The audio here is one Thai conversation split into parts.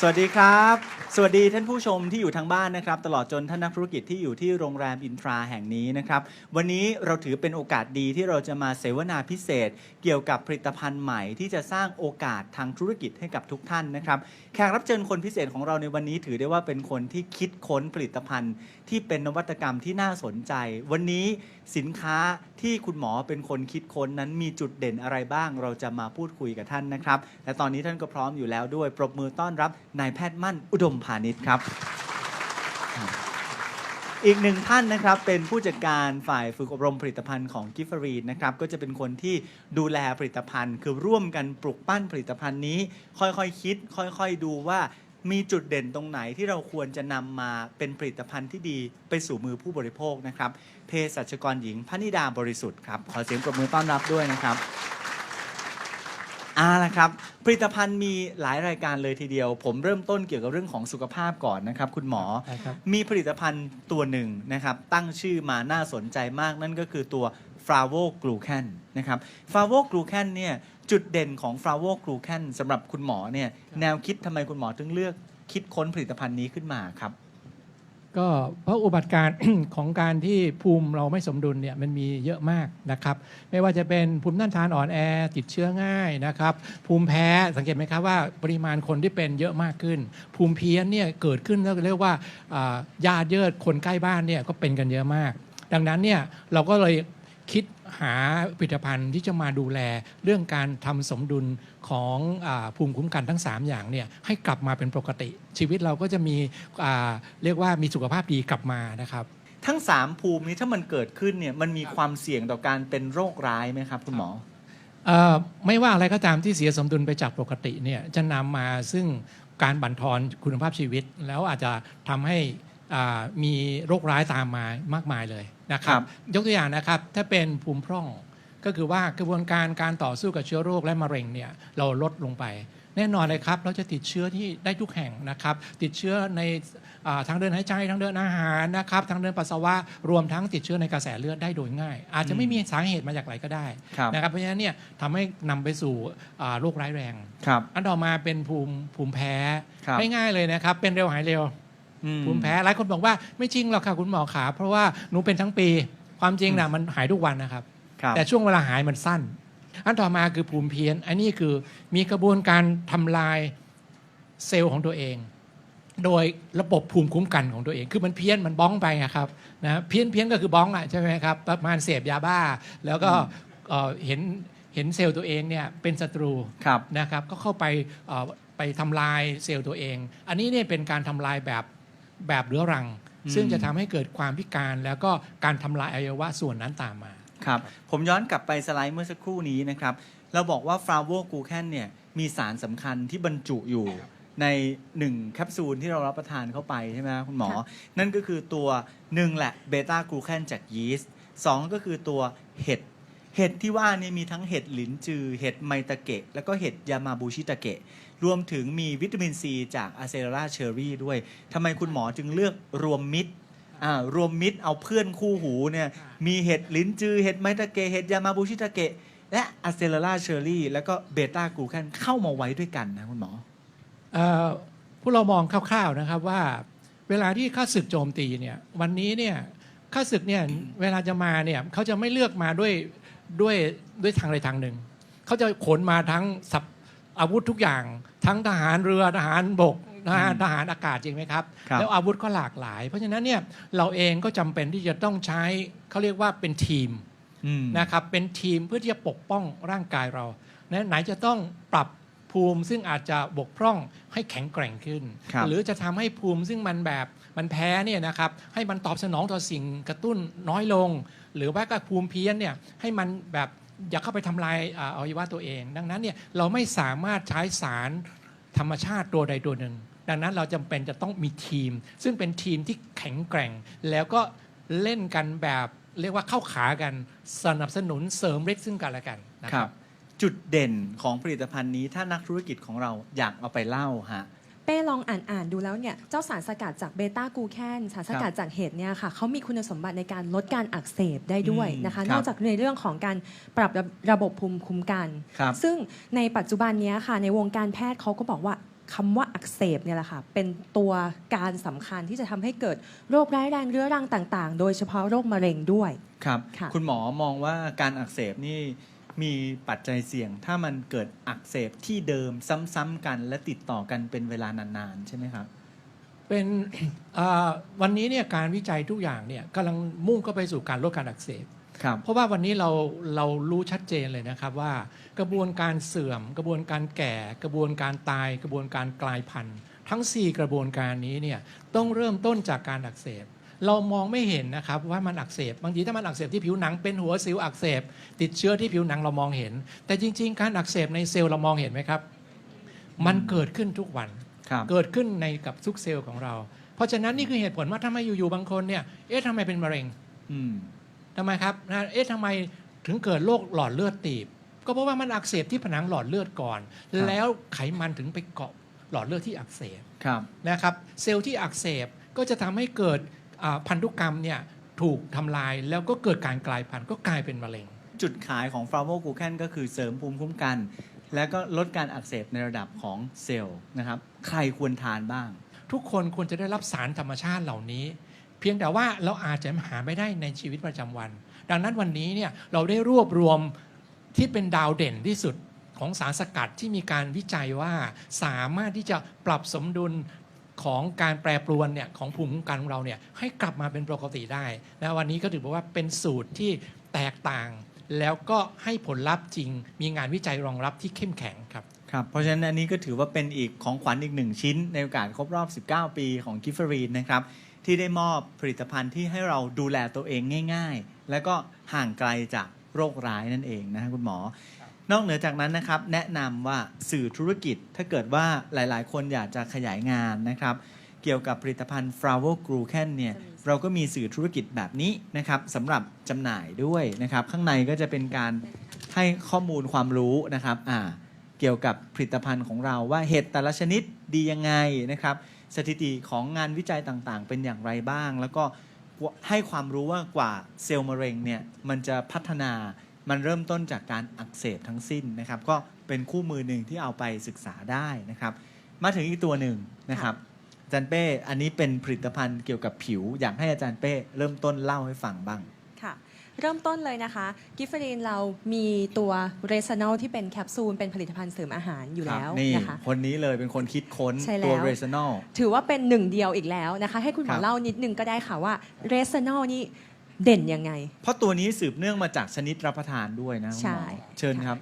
สวัสดีครับ สวัสดีท่านผู้ชมที่อยู่ทางบ้านนะครับ ตลอดจนท่านนักธุรกิจที่อยู่ที่โรงแรมอินทราแห่งนี้นะครับ วันนี้เราถือเป็นโอกาสดีที่เราจะมาเสวนาพิเศษ เกี่ยวกับผลิตภัณฑ์ใหม่ที่จะสร้างโอกาสทางธุรกิจให้กับทุกท่านนะครับแขกรับเชิญคนพิเศษของเราในวันนี้ถือได้ว่าเป็นคนที่คิดค้นผลิตภัณฑ์ ที่เป็นนวัตกรรมที่น่าสนใจ วันนี้สินค้าที่คุณหมอเป็นคนคิดค้นนั้นมีจุดเด่นอะไรบ้าง เราจะมาพูดคุยกับท่านนะครับ และตอนนี้ท่านก็พร้อมอยู่แล้วด้วย ปรบมือต้อนรับนายแพทย์มั่นอุดมพาณิชย์ครับ อีกหนึ่งท่านนะครับเป็นผู้จัดการฝ่ายฝึกอบรมผลิตภัณฑ์ของกิฟฟรีนนะครับก็จะเป็นคนที่ดูแลผลิตภัณฑ์ คือร่วมกันปลุกปั้นผลิตภัณฑ์นี้ ค่อยๆคิด ค่อยๆดูว่า มีจุดเด่นตรงไหนที่เราควรจะนำมาเป็นผลิตภัณฑ์ที่ดีไปสู่มือผู้บริโภคนะครับเภสัชกรหญิงพนิดาบริสุทธิ์ครับขอเสียงปรบมือต้อนรับด้วยนะครับอ่าละครับผลิตภัณฑ์มีหลายรายการเลยทีเดียว ผมเริ่มต้นเกี่ยวกับเรื่องของสุขภาพก่อนนะครับคุณหมอได้ครับมีผลิตภัณฑ์ตัวหนึ่งนะครับตั้งชื่อมาน่าสนใจมากนั่นก็คือตัว f l a v o g l u c a n นะครับ f l a v o g l u c a n เนี่ย จุดเด่นของ f l a v o g l u c a n สำหรับคุณหมอเนี่ยแนวคิดทำไมคุณหมอถึงเลือกคิดค้นผลิตภัณฑ์นี้ขึ้นมาครับ ก็เพราะอุบัติการ ของการที่ภูมิเราไม่สมดุลเนี่ยมันมีเยอะมากนะครับ ไม่ว่าจะเป็นภูมิต้านทานอ่อนแอติดเชื้อง่ายนะครับ ภูมิแพ้สังเกตไหมครับว่าปริมาณคนที่เป็นเยอะมากขึ้น ภูมิเพี้ยนเนี่ยเกิดขึ้นแล้วเรียกว่าอ่าญาติเยิดคนใกล้บ้านเนี่ยก็เป็นกันเยอะมาก ดังนั้นเนี่ยเราก็เลยคิด หาผลิตภัณฑ์ที่จะมาดูแลเรื่องการทำสมดุลของอาภูมิคุ้มกันทั้ง 3 อย่างเนี่ยให้กลับมาเป็นปกติ ชีวิตเราก็จะมีอ่าเรียกว่ามีสุขภาพดีกลับมานะครับ ทั้ง 3 ภูมินี้ถ้ามันเกิดขึ้นเนี่ยมันมีความเสี่ยงต่อการเป็นโรคร้ายไหมครับคุณหมอเอ่อไม่ว่าอะไรก็ตามที่เสียสมดุลไปจากปกติเนี่ยจะนำมาซึ่งการบั่นทอนคุณภาพชีวิต แล้วอาจจะทำให้อ่ามีโรคร้ายตามมามากมายเลย นะครัครับบยกตัวอย่างนะครับถ้าเป็นภูมิพร่องก็คือว่ากระบวนการการต่อสู้กับเชื้อโรคและมะเร็งเนี่ยเราลดลงไป แน่นอนเลยครับ เราจะติดเชื้อที่ได้ทุกแห่งนะครับ ติดเชื้อในอ่าทางเดินหายใจทางเดินอาหารนะครับทางเดินปัสสาวะรวมทั้งติดเชื้อในกระแสเลือดได้โดยง่าย อาจจะไม่มีสาเหตุมาจากไหนก็ได้ครับนะครับเพราะฉะนั้นเนี่ยทำให้นำไปสู่อ่าโรคร้ายแรงครับอันต่อมาเป็นภูมิภูมิแพ้ครับง่ายๆเลยนะครับ เป็นเร็วหายเร็วอื ภูมิแพ้หลายคนบอกว่าไม่จริงหรอกค่ะคุณหมอขาเพราะว่าหนูเป็นทั้งปี ความจริงนะมันหายทุกวันนะครับครับแต่ช่วงเวลาหายมันสั้น อันต่อมาคือภูมิเพี้ยน อันนี้คือมีกระบวนการทำลายเซลล์ของตัวเอง โดยระบบภูมิคุ้มกันของตัวเอง คือมันเพี้ยนมันบ้องไปอะครับนะเพี้ยนเพี้ยนก็คือบ้องอะใช่ไหมครับประมาณเสพยาบ้า แล้วก็เอ่อเห็นเห็นเซลล์ตัวเองเนี่ยเป็นศัตรูครับนะครับ ก็เข้าไปเอ่อไปทำลายเซลล์ตัวเอง อันนี้เนี่ยเป็นการทำลายแบบ แบบเรื้อรังอืมซึ่งจะทำให้เกิดความพิการแล้วก็การทำลายอวัยวะส่วนนั้นตามมา ครับผมย้อนกลับไปสไลด์เมื่อสักครู่นี้นะครับ เราบอกว่าฟลาโวกูแคนเนี่ยมีสารสำคัญที่บรรจุอยู่ใน 1 แคปซูลที่เรารับประทานเข้าไปใช่ไหมครับคุณหมอค่ะนั่นก็คือตัวหนึ่งแหละเบต้ากลูแคนจากยีสต์สองก็คือตัวเห็ด เห็ดที่ว่านี่มีทั้งเห็ดหลินจือ เห็ดไมตะเกะ แล้วก็เห็ดยามาบูชิตะเกะ รวมถึงมีวิตามินซีจากอะเซราเชอรี่ด้วยทำไมคุณหมอจึงเลือกรวมมิตรอ่ารวมมิตรเอาเพื่อนคู่หูเนี่ยมีเห็ดลิ้นจือเห็ดไมตะเกะเห็ดยามาบูชิตะเกะและอะเซราเชอรี่แล้วก็เบต้ากลูแคนเข้ามาไว้ด้วยกันนะคุณหมอเอ่อพวกเรามองคร่าวๆนะครับว่าเวลาที่ข้าศึกโจมตีเนี่ยวันนี้เนี่ยข้าศึกเนี่ยเวลาจะมาเนี่ยเขาจะไม่เลือกมาด้วยด้วยด้วยทางใดทางหนึ่ง เขาจะขนมาทั้งสับ อาวุธทุกอย่าง ทั้งทหารเรือทหารบกทหารอืมทหารอากาศจริงไหมครับ ครับแล้วอาวุธก็หลากหลาย เพราะฉะนั้นเนี่ยเราเองก็จำเป็นที่จะต้องใช้เขาเรียกว่าเป็นทีม อืม นะครับเป็นทีมเพื่อที่จะปกป้องร่างกายเรานะไหนจะต้องปรับภูมิซึ่งอาจจะบกพร่องให้แข็งแกร่งขึ้น ครับ หรือจะทำให้ภูมิซึ่งมันแบบมันแพ้เนี่ยนะครับให้มันตอบสนองต่อสิ่งกระตุ้นน้อยลง หรือว่าก็ภูมิเพี้ยนเนี่ยให้มันแบบ อย่าเข้าไปทำลายอวัยวะตัวเอง ดังนั้นเนี่ยเราไม่สามารถใช้สารธรรมชาติตัวใดตัวหนึ่ง ดังนั้นเราจำเป็นจะต้องมีทีม ซึ่งเป็นทีมที่แข็งแกร่ง แล้วก็เล่นกันแบบเรียกว่าเข้าขากันสนับสนุนเสริมฤทธิ์ซึ่งกันและกันนะครับ จุดเด่นของผลิตภัณฑ์นี้ถ้านักธุรกิจของเราอยากเอาไปเล่าฮะ เป้ลองอ่านอ่านดูแล้วเนี่ยเจ้าสารสกัดจากเบต้ากลูแคนสารสกัดจากเห็ดเนี่ยค่ะเขามีคุณสมบัติในการลดการอักเสบได้ด้วยอืมนะคะครับนอกจากในเรื่องของการปรับระระบบภูมิคุ้มกันครับซึ่งในปัจจุบันเนี้ยค่ะในวงการแพทย์เขาก็บอกว่าคำว่าอักเสบเนี่ยแหละค่ะเป็นตัวการสำคัญที่จะทำให้เกิดโรคร้ายแรงเรื้อรังต่าง ๆ โดยเฉพาะโรคมะเร็งด้วยครับค่ะคุณหมอมองว่าการอักเสบนี่ มีปัจจัยเสี่ยง ถ้ามันเกิดอักเสบที่เดิมซ้ำๆกัน และติดต่อกันเป็นเวลานานๆ ใช่ไหมครับ เป็นอ่าวันนี้เนี่ยการวิจัยทุกอย่างเนี่ยกำลังมุ่งเข้าไปสู่การลดการอักเสบครับเพราะว่าวันนี้เราเรารู้ชัดเจนเลยนะครับว่ากระบวนการเสื่อม กระบวนการแก่ กระบวนการตาย กระบวนการกลายพันธุ์ ทั้ง 4 กระบวนการนี้เนี่ยต้องเริ่มต้นจากการอักเสบ เรามองไม่เห็นนะครับว่ามันอักเสบบางทีถ้ามันอักเสบที่ผิวหนังเป็นหัวสิวอักเสบ ติดเชื้อที่ผิวหนังเรามองเห็น แต่จริง ๆ การอักเสบในเซลล์เรามองเห็นไหมครับ มันเกิดขึ้นทุกวันครับเกิดขึ้นในกับทุกเซลล์ของเรา เพราะฉะนั้นนี่คือเหตุผลว่าทำไมอยู่ๆบางคนเนี่ยเอ๊ะทำไมเป็นมะเร็งอืมทำไมครับนะเอ๊ะทำไมถึงเกิดโรคหลอดเลือดตีบ ก็เพราะว่ามันอักเสบที่ผนังหลอดเลือดก่อนครับแล้วไขมันถึงไปเกาะหลอดเลือดที่อักเสบครับนะครับ เซลล์ที่อักเสบก็จะทำให้เกิดอ่า พันธุกรรมเนี่ยถูกทำลายแล้วก็เกิดการกลายพันธุ์ก็กลายเป็นมะเร็ง จุดขายของฟลาโวกูแคนก็คือเสริมภูมิคุ้มกัน และก็ลดการอักเสบในระดับของเซลล์นะครับใครควรทานบ้าง ทุกคนควรจะได้รับสารธรรมชาติเหล่านี้ เพียงแต่ว่าเราอาจจะหาไม่ได้ในชีวิตประจำวัน ดังนั้นวันนี้เนี่ยเราได้รวบรวมที่เป็นดาวเด่นที่สุดของสารสกัดที่มีการวิจัยว่าสามารถที่จะปรับสมดุล ของการแปรปรวนเนี่ยของภูมิคุ้มกันของเราเนี่ยให้กลับมาเป็นปกติได้นะวันนี้ก็ถือว่าเป็นสูตรที่แตกต่าง แล้วก็ให้ผลลัพธ์จริง มีงานวิจัยรองรับที่เข้มแข็งครับครับ เพราะฉะนั้นอันนี้ก็ถือว่าเป็นอีกของขวัญอีกหนึ่งชิ้น ในโอกาสครบรอบ 19 ปีของกิฟเฟอรีนนะครับ ที่ได้มอบผลิตภัณฑ์ที่ให้เราดูแลตัวเองง่าย ๆ แล้วก็ห่างไกลจากโรคร้ายนั่นเองนะคุณหมอ นอกเหนือจากนั้นนะครับแนะนำว่าสื่อธุรกิจถ้าเกิดว่าหลายๆ คนอยากจะขยายงานนะครับ เกี่ยวกับผลิตภัณฑ์ f l o w e r g r u c a n เนี่ยเราก็มีสื่อธุรกิจแบบนี้นะครับสำหรับจำหน่ายด้วยนะครับ ข้างในก็จะเป็นการให้ข้อมูลความรู้นะครับอ่าเกี่ยวกับผลิตภัณฑ์ของเราว่าเห็ดแต่ละชนิดดียังไงนะครับ สถิติของงานวิจัยต่างๆ เป็นอย่างไรบ้าง แล้วก็ให้ความรู้ว่ากว่าเซลล์มะเร็งเนี่ยมันจะพัฒนา มันเริ่มต้นจากการอักเสบทั้งสิ้นนะครับ ก็เป็นคู่มือหนึ่งที่เอาไปศึกษาได้นะครับ มาถึงอีกตัวหนึ่งนะครับอาจารย์เป้อันนี้เป็นผลิตภัณฑ์เกี่ยวกับผิว อยากให้อาจารย์เป้เริ่มต้นเล่าให้ฟังบ้างค่ะเริ่มต้นเลยนะคะ กิฟเฟอรีนเรามีตัวเรซานอลที่เป็นแคปซูล เป็นผลิตภัณฑ์เสริมอาหารอยู่แล้วครับนี่นะคะคนนี้เลยเป็นคนคิดค้นใช่แล้วตัวเรซ a นอลถือว่าเป็นหนึ่งเดียวอีกแล้วนะคะ ให้คุณหมครัอบเล่านิดนึงก็ได้ค่ะว่าเรซานอลนี่ เด่นยังไง เพราะตัวนี้สืบเนื่องมาจากชนิดรับประทานด้วยนะคุณหมอใช่ เชิญครับ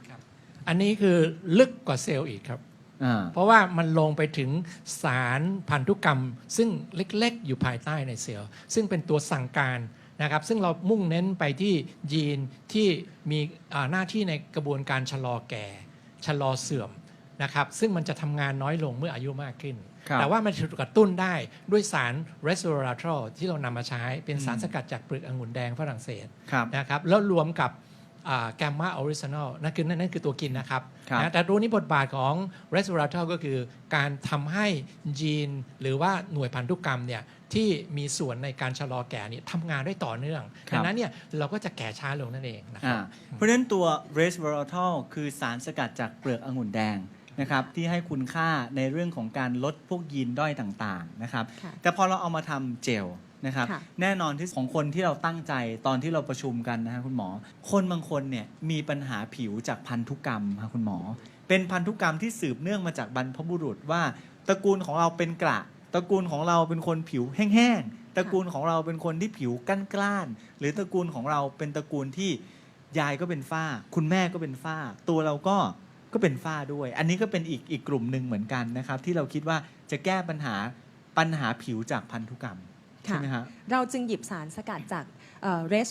อันนี้คือลึกกว่าเซลล์อีกครับ อ่าเพราะว่ามันลงไปถึงสารพันธุกรรม ซึ่งเล็กๆ อยู่ภายใต้ในเซลล์ ซึ่งเป็นตัวสั่งการนะครับ ซึ่งเรามุ่งเน้นไปที่ยีนที่มีอ่าหน้าที่ในกระบวนการชะลอแก่ ชะลอเสื่อมนะครับ ซึ่งมันจะทำงานน้อยลงเมื่ออายุมากขึ้นครับ แต่ว่ามันถูกกระตุ้นได้ด้วยสาร resveratrol ที่เรานำมาใช้เป็นสารอืมสกัดจากเปลือกองุ่นแดงฝรั่งเศสครับนะครับแล้วรวมกับแกมมาออริจินอลนั่นคือนั่นนั่นคือตัวกินนะครับครับนะแต่ตัวนี้บทบาทของ resveratrol ก็คือการทำให้ยีนหรือว่าหน่วยพันธุกรรมเนี่ยที่มีส่วนในการชะลอแก่เนี่ยทำงานได้ต่อเนื่องครับดังนั้นเนี่ยเราก็จะแก่ช้าลงนั่นเองนะคอ่ารับเพราะฉะนั้นตัวเรส v e r a t o l คือสารสกัดจากเปลือกองุ่นแดง นะครับที่ให้คุณค่าในเรื่องของการลดพวกยีนด้อยต่างๆนะครับ ค่ะ แต่พอเราเอามาทำเจลนะครับค่ะ แน่นอนที่ของคนที่เราตั้งใจตอนที่เราประชุมกันนะฮะคุณหมอ คนบางคนเนี่ยมีปัญหาผิวจากพันธุกรรมครับคุณหมอ เป็นพันธุกรรมที่สืบเนื่องมาจากบรรพบุรุษว่าตระกูลของเราเป็นกระ ตระกูลของเราเป็นคนผิวแห้งๆตระกูลของเราเป็นคนที่ผิวก้านกล้านๆหรือตระกูลของเราเป็นตระกูลที่ยายก็เป็นฝ้า คุณแม่ก็เป็นฝ้า ตัวเราก็ ก็เป็นฝ้าด้วย อันนี้ก็เป็นอีกอีกกลุ่มหนึ่งเหมือนกันนะครับ ที่เราคิดว่าจะแก้ปัญหาปัญหาผิวจากพันธุกรรมใช่ไหมฮะเราจึงหยิบสารสกัดจากเรส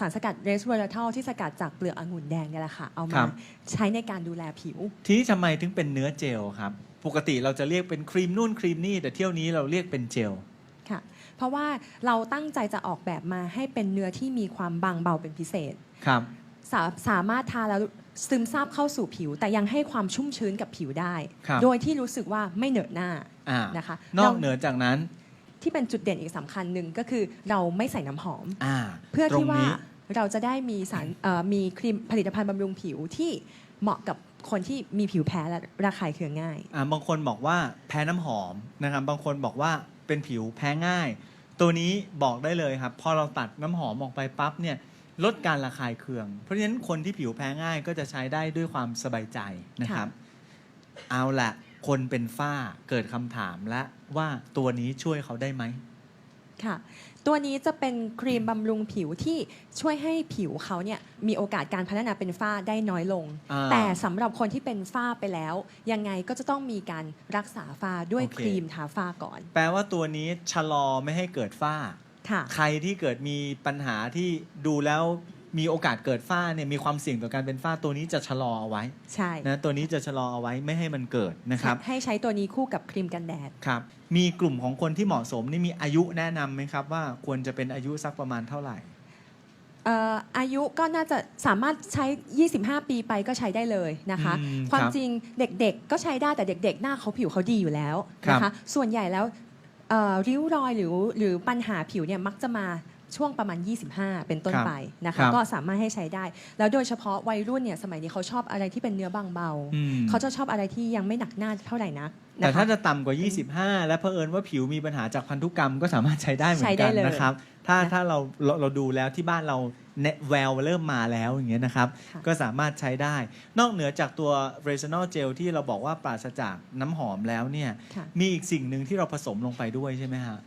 สารสกัดเรสเวอร์ทัลที่สกัดจากเปลือกองุ่นแดงเนี่ยแหละค่ะ เอาครัมาบใช้ในการดูแลผิว ทีนี้ทำไมถึงเป็นเนื้อเจลครับ ปกติเราจะเรียกเป็นครีมนู่นครีมนี่ แต่เที่ยวนี้เราเรียกเป็นเจลค่ะเพราะว่าเราตั้งใจจะออกแบบมาให้เป็นเนื้อที่มีความบางเบาเป็นพิเศษครับสาสามารถทาแล้ว ซึมซาบเข้าสู่ผิว แต่ยังให้ความชุ่มชื้นกับผิวได้ ครับ โดยที่รู้สึกว่าไม่เหนอะหน้าอ่านะคะนอกเราเหนือจากนั้นที่เป็นจุดเด่นอีกสำคัญหนึ่งก็คือเราไม่ใส่น้ำหอม อ่าเพื่อตรที่งว่านี้ เราจะได้มีสารเอ่อมีครีมผลิตภัณฑ์บำรุงผิวที่เหมาะกับคนที่มีผิวแพ้และระคายเคืองง่าย อ่าบางคนบอกว่าแพ้น้ำหอมนะครับ บางคนบอกว่าเป็นผิวแพ้ง่าย ตัวนี้บอกได้เลยครับ พอเราตัดน้ำหอมออกไปปั๊บเนี่ย ลดการระคายเคือง เพราะฉะนั้นคนที่ผิวแพ้ง่ายก็จะใช้ได้ด้วยความสบายใจนะครับ เอาละคนเป็นฝ้าเกิดคำถามและว่าตัวนี้ช่วยเขาได้ไหมค่ะ ตัวนี้จะเป็นครีมบำรุงผิวที่ช่วยให้ผิวเขาเนี่ยมีโอกาสการพัฒนาเป็นฝ้าได้น้อยลงอ่าแต่สำหรับคนที่เป็นฝ้าไปแล้ว ยังไงก็จะต้องมีการรักษาฝ้าด้วยโอเคครีมทาฝ้าก่อน แปลว่าตัวนี้ชะลอไม่ให้เกิดฝ้า ค่ะ ใครที่เกิดมีปัญหาที่ดูแล้วมีโอกาสเกิดฝ้าเนี่ยมีความเสี่ยงต่อการเป็นฝ้าตัวนี้จะชะลอเอาไว้ใช่นะตัวนี้จะชะลอเอาไว้ไม่ให้มันเกิดนะครับ ให้ใช้ตัวนี้คู่กับครีมกันแดดครับมีกลุ่มของคนที่เหมาะสมนี่มีอายุแนะนำไหมครับว่าควรจะเป็นอายุสักประมาณเท่าไหร่เอ่ออายุก็น่าจะสามารถใช้ 25 ปีไปก็ใช้ได้เลยนะคะ อืมความครับจริงเด็กๆ ก็ใช้ได้แต่เด็กๆ หน้าเขาผิวเขาดีอยู่แล้วครับนะคะส่วนใหญ่แล้ว เอ่อริ้วรอยหรือหรือปัญหาผิวเนี่ยมักจะมา ช่วงประมาณ 25 เป็นต้นครับไปนะครัคะบก็สามารถให้ใช้ได้ แล้วโดยเฉพาะวัยรุ่นเนี่ยสมัยนี้เขาชอบอะไรที่เป็นเนื้อบางเบาอืมเขาจะชอบอะไรที่ยังไม่หนักหน้าเท่าไหร่นักแต่นะคะถ้าจะต่ำกว่า 25 และเผอิญว่าผิวมีปัญหาจากพันธุกรรมก็สามารถใช้ได้เหมือใช้นได้กันเลยนะครับ ถ้านะถ้าเราเราเราดูแล้วที่บ้านเราเนแววเริ่มมาแล้วอย่างเงี้ยนะครับค่ะก็สามารถใช้ได้ นอกเหนือจากตัว r e s o n a l Gel ที่เราบอกว่าปราศจากน้ำหอมแล้วเนี่ยค่ะมีอีกสิ่งหนึ่งที่เราผสมลงไปด้วยใช่ไหมฮะ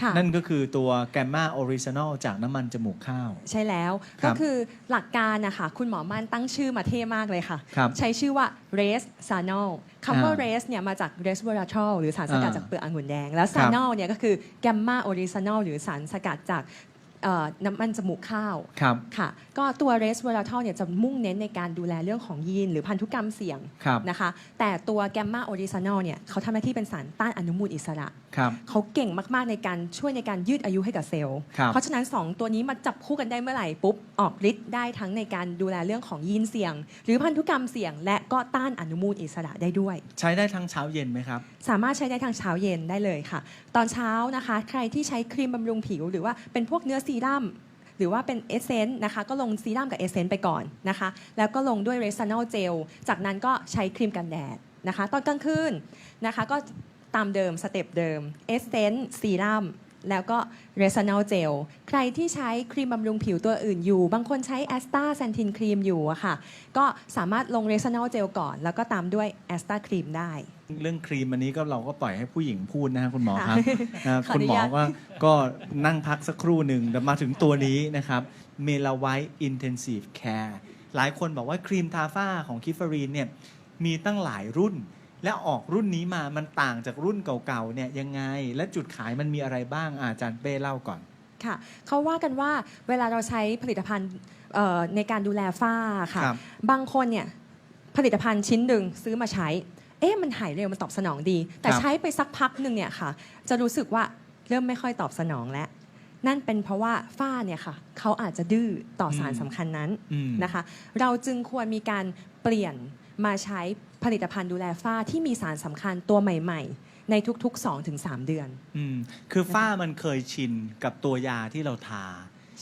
ค่ะ นั่นก็คือตัวแกมมาออริจินอลจากน้ำมันจมูกข้าว ใช่แล้ว ครัก็บคือหลักการนะคะคุณหมอม่านตั้งชื่อมาเท่มากเลยค่ะ ครับใช้ชื่อว่า res sanol คำว่า อ่า res เนี่ยมาจาก resveratrol หรือสารสกัดอ่าจากเปลือกองุ่นแดง แล้วครับ sanol เนี่ยก็คือ gamma original หรือสารสกัดจาก เอ่อน้ำมันจมูกข้าวครับค่ะ ก็ตัว resveratrol เนี่ยจะมุ่งเน้นในการดูแลเรื่องของยีนหรือพันธุกรรมเสี่ยงครับนะคะ แต่ตัว gamma original เนี่ยเขาทำหน้าที่เป็นสารต้านอนุมูลอิสระ ครับ เขาเก่งมาก ๆ ในการช่วยในการยืดอายุให้กับเซลล์ ครับ เพราะฉะนั้น 2 ตัวนี้มาจับคู่กันได้เมื่อไหร่ปุ๊บ ออกฤทธิ์ได้ทั้งในการดูแลเรื่องของยีนเสี่ยง หรือพันธุกรรมเสี่ยง และก็ต้านอนุมูลอิสระได้ด้วย ใช้ได้ทั้งเช้าเย็นไหมครับ สามารถใช้ได้ทางเช้าเย็นได้เลยค่ะ ตอนเช้านะคะ ใครที่ใช้ครีมบำรุงผิว หรือว่าเป็นพวกเนื้อซีีรั่มหรือว่าเป็นเอเซนต์นะคะก็ลงซีรั่มกับเอเซนต์ไปก่อนนะคะแล้วก็ลงด้วยเรซานอลเจลจากนั้นก็ใช้ครีมกันแดดนะคะตอนกลางคืนนะคะก็ตามเดิมสเต็ปเดิมเอเซนต์ซีรั่มแล้วก็เรซานอลเจลใครที่ใช้ครีมบำรุงผิวตัวอื่นอยู่ บางคนใช้แอสตาแซนทินครีมอยู่อะค่ะ ก็สามารถลงเรซานอลเจลก่อน แล้วก็ตามด้วยแอสตาครีมได้ เรื่องครีมอันนี้ก็เราก็ปล่อยให้ผู้หญิงพูดนะครับคุณหมอครับนะขอคุอณนุหมอญาตก็ก็นั่งพักสักครู่หนึ่งแต่มาถึงตัวนี้นะครับเมลาไวท์อินเทนซีฟแคร์หลายคนบอกว่าครีมทาฝ้าของคิฟเฟอรีนเนี่ยมีตั้งหลายรุ่น และออกรุ่นนี้มามันต่างจากรุ่นเก่าๆเนี่ยยังไง และจุดขายมันมีอะไรบ้างอาอาจารย์เป้เล่าก่อน ค่ะเขาว่ากันว่าเวลาเราใช้ผลิตภัณฑ์เอ่อในการดูแลฝ้าค่ะ ครับบางคนเนี่ยผลิตภัณฑ์ชิ้นหนึ่งซื้อมาใช้ เอ๊ะมันหายเร็วมันตอบสนองดี แต่ครับ ใช้ไปสักพักหนึ่งเนี่ยค่ะ จะรู้สึกว่าเริ่มไม่ค่อยตอบสนองแล้ว นั่นเป็นเพราะว่าฝ้าเนี่ยค่ะเขาอาจจะดื้อต่อสารสำคัญนั้นอืม นะคะ เราจึงควรมีการเปลี่ยนมาใช้ผลิตภัณฑ์ดูแลฝ้าที่มีสารสำคัญตัวใหม่ ๆ ในทุกๆ 2-3 เดือน อืมคือฝ้ามันเคยชินกับตัวยาที่เราทา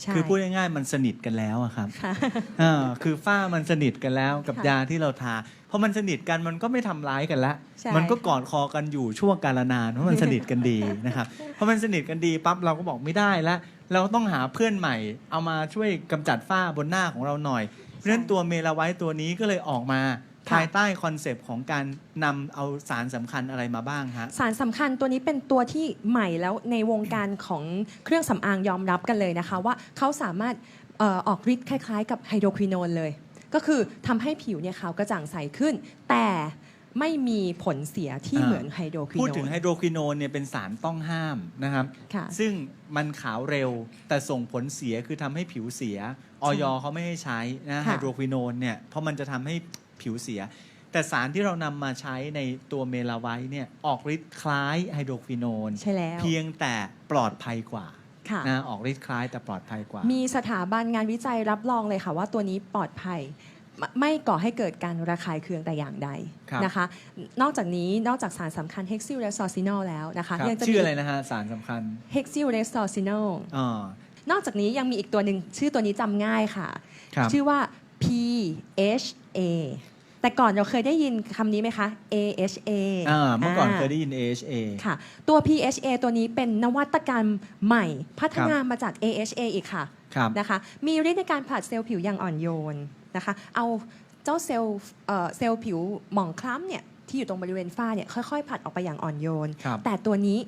ใช่คือพูดง่ายๆมันสนิทกันแล้วอะครับค่ะอ่าคือฝ้ามันสนิทกันแล้วกับค่ะยาที่เราทาพอมันสนิทกันมันก็ไม่ทำร้ายกันละใช่ มันก็กอดคอกันอยู่ช่วงกาลนานเพราะมันสนิทกันดี นะครับพอมันสนิทกันดีปั๊บเราก็บอกไม่ได้ละเราต้องหาเพื่อนใหม่ เอามาช่วยกำจัดฝ้าบนหน้าของเราหน่อย เพราะฉะนั้นตัวเมลาไวท์ตัวนี้ก็เลยออกมาค่ะ ภายใต้คอนเซปต์ของการนำเอาสารสำคัญอะไรมาบ้างฮะ สารสำคัญตัวนี้เป็นตัวที่ใหม่แล้วในวงการของเครื่องสำอางยอมรับกันเลยนะคะ ว่าเขาสามารถเอ่อออกฤทธิ์คล้าย ๆ กับไฮโดรควิโนนเลย ก็คือทำให้ผิวเนี่ยขาวกระจ่างใสขึ้น แต่ไม่มีผลเสียที่อ่า เหมือนไฮโดรควิโนน พูดถึงไฮโดรควิโนนเนี่ยเป็นสารต้องห้ามนะครับ ค่ะ ซึ่งมันขาวเร็วแต่ส่งผลเสียคือทำให้ผิวเสียออยเขาไม่ให้ใช้นะค่ะไฮโดรควิโนนเนี่ยเพราะมันจะทำให้ ผิวเสีย แต่สารที่เรานำมาใช้ในตัวเมลาไวท์เนี่ยออกฤทธิ์คล้ายไฮโดรควิโนนใช่แล้ว เพียงแต่ปลอดภัยกว่าค่ะ นะออกฤทธิ์คล้ายแต่ปลอดภัยกว่า มีสถาบันงานวิจัยรับรองเลยค่ะ ว่าตัวนี้ปลอดภัยไม่ไม่ก่อให้เกิดการระคายเคืองแต่อย่างใดครับ นะคะ นอกจากนี้นอกจากสารสำคัญ h e x y l e s o c i n o l แล้วนะคะครับยังจะชื่มีออะไรนะฮะสารสำคัญ h e x y l e s o c i n o l อ๋อนอกจากนี้ยังมีอีกตัวหนึ่งชื่อตัวนี้จำง่ายค่ะ ครับชื่อว่า PHA แต่ก่อนเราเคยได้ยินคำนี้ไหมคะ AHA อ่าเมื่อก่อนเคยได้ยิน AHA ค่ะ ตัว PHA ตัวนี้เป็นนวัตกรรมใหม่ พัฒนามาจาก AHA อีกค่ะครับนะคะ มีฤทธิ์ในการผลัดเซลล์ผิวอย่างอ่อนโยนนะคะ เอาเจ้าเซลล์เอ่อเซลล์ผิวหมองคล้ำเนี่ยที่อยู่ตรงบริเวณฝ้าเนี่ยค่อยๆผลัดออกไปอย่างอ่อนโยนครับแต่ตัวนี้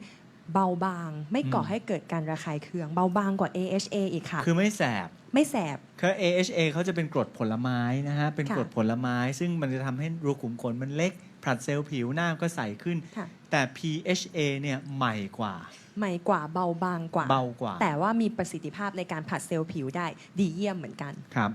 เบาบาง ไม่ก่ออืมให้เกิดการระคายเคือง เบาบางกว่า AHA อีกค่ะ คือไม่แสบ ไม่แสบ คือ AHA เขาจะเป็นกรดผลไม้นะฮะ เป็นค่ะกรดผลไม้ ซึ่งมันจะทำให้รูขุมขนมันเล็ก ผลัดเซลล์ผิวหน้าก็ใสขึ้นค่ะแต่ PHA เนี่ยใหม่กว่า ใหม่กว่าเบาบางกว่า เบากว่า แต่ว่ามีประสิทธิภาพในการผลัดเซลล์ผิวได้ดีเยี่ยมเหมือนกัน ครับ